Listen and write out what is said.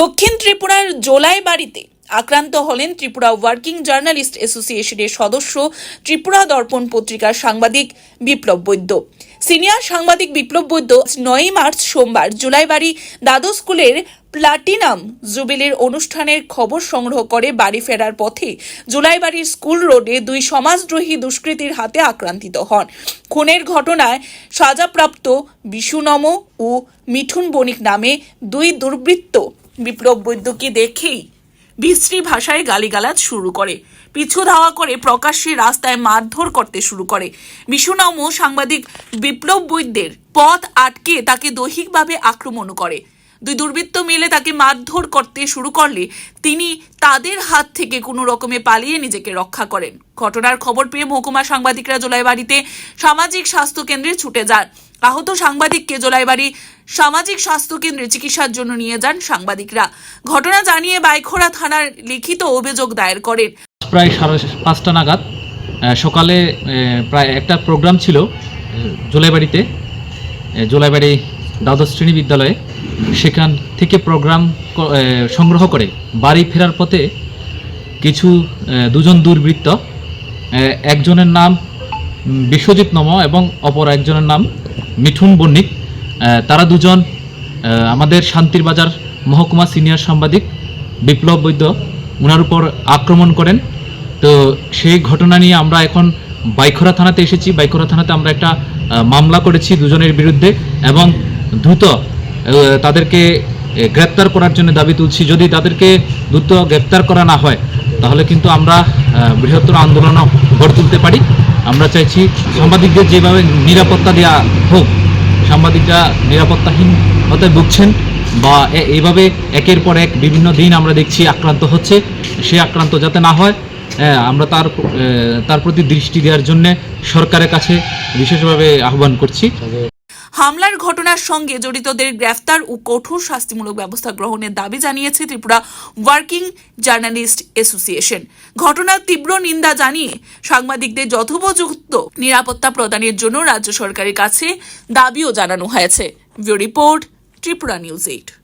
দক্ষিণ ত্রিপুরার জোলাই বাড়িতে আক্রান্ত হলেন ত্রিপুরা ওয়ার্কিং জার্নালিস্ট অ্যাসোসিয়েশনের সদস্য ত্রিপুরা দর্পণ পত্রিকার সাংবাদিক বিপ্লব বৈদ্য। সিনিয়র সাংবাদিক বিপ্লব বৈদ্য নয়ই মার্চ সোমবার জুলাইবাড়ি দ্বাদশ স্কুলের প্লাটিনাম জুবিলির অনুষ্ঠানের খবর সংগ্রহ করে বাড়ি ফেরার পথে জুলাইবাড়ির স্কুল রোডে দুই সমাজদ্রোহী দুষ্কৃতীর হাতে আক্রান্তিত হন। খুনের ঘটনায় সাজাপ্রাপ্ত বিশুনম ও মিঠুন বণিক নামে দুই দুর্বৃত্ত বিপ্লব বৈদ্যকে দেখেই বিশ্রী ভাষায় গালিগালাজ শুরু করে। পিছু ধাওয়া করে প্রকাশ্যে রাস্তায় মারধর করতে শুরু করে। বিশুনম সাংবাদিক বিপ্লব বৈদ্যের পথ আটকে তাকে দৈহিকভাবে আক্রমণ করে। দুই দুর্বৃত্ত মিলে তাকে মারধর করতে শুরু করলে তিনি তাদের হাত থেকে কোনো রকমে পালিয়ে নিজেকে রক্ষা করেন। ঘটনার খবর পেয়ে মহকুমা সাংবাদিকরা জোলাইবাড়িতে সামাজিক স্বাস্থ্য কেন্দ্রে ছুটে যান। আহত সাংবাদিককে জোলাইবাড়ি সামাজিক স্বাস্থ্য কেন্দ্রে চিকিৎসার জন্য নিয়ে যান সাংবাদিকরা। ঘটনা জানিয়ে বাইখোড়া থানার লিখিত অভিযোগ দায়ের করেন। প্রায় সাড়ে পাঁচটা নাগাদ সকালে প্রায় একটা প্রোগ্রাম ছিল জোলাইবাড়িতে জোলাইবাড়ি দ্বাদশ শ্রেণি বিদ্যালয়ে। সেখান থেকে প্রোগ্রাম সংগ্রহ করে। বাড়ি ফেরার পথে কিছু দুজন দুর্বৃত্ত একজনের নাম বিশ্বজিৎ নম এবং অপর একজনের নাম মিঠুন বণিক। তারা দুজন আমাদের শান্তির বাজার মহকুমা সিনিয়র সাংবাদিক বিপ্লব বৈদ্য ওনার উপর আক্রমণ করেন। তো সেই ঘটনা নিয়ে আমরা এখন বাইখরা থানাতে এসেছি। বাইখরা থানাতে আমরা একটা মামলা করেছি দুজনের বিরুদ্ধে এবং দ্রুত তাদেরকে গ্রেপ্তার করার জন্য দাবি তুলছি। যদি তাদেরকে দ্রুত গ্রেপ্তার করা না হয়, তাহলে কিন্তু আমরা বৃহত্তর আন্দোলনও গড়ে তুলতে পারি। আমরা চাইছি সাংবাদিকদের যেভাবে নিরাপত্তা দেওয়া হোক সাংবাদিকরা নিরাপত্তাহীন হতে ভুগছেন বা এইভাবে একের পর এক বিভিন্ন দিন আমরা দেখছি আক্রান্ত হচ্ছে। সে আক্রান্ত যাতে না হয় আমরা তার তার প্রতি দৃষ্টি দেওয়ার জন্য সরকারের কাছে বিশেষভাবে আহ্বান করছি। হামলার ঘটনার সঙ্গে জড়িতদের গ্রেফতার ও কঠোর শাস্তিমূলক ব্যবস্থা গ্রহণের দাবি জানিয়েছে ত্রিপুরা ওয়ার্কিং জার্নালিস্ট অ্যাসোসিয়েশন। ঘটনার তীব্র নিন্দা জানিয়ে সাংবাদিকদের যথোপযুক্ত নিরাপত্তা প্রদানের জন্য রাজ্য সরকারের কাছে দাবিও জানানো হয়েছে। Report Tripura news eight.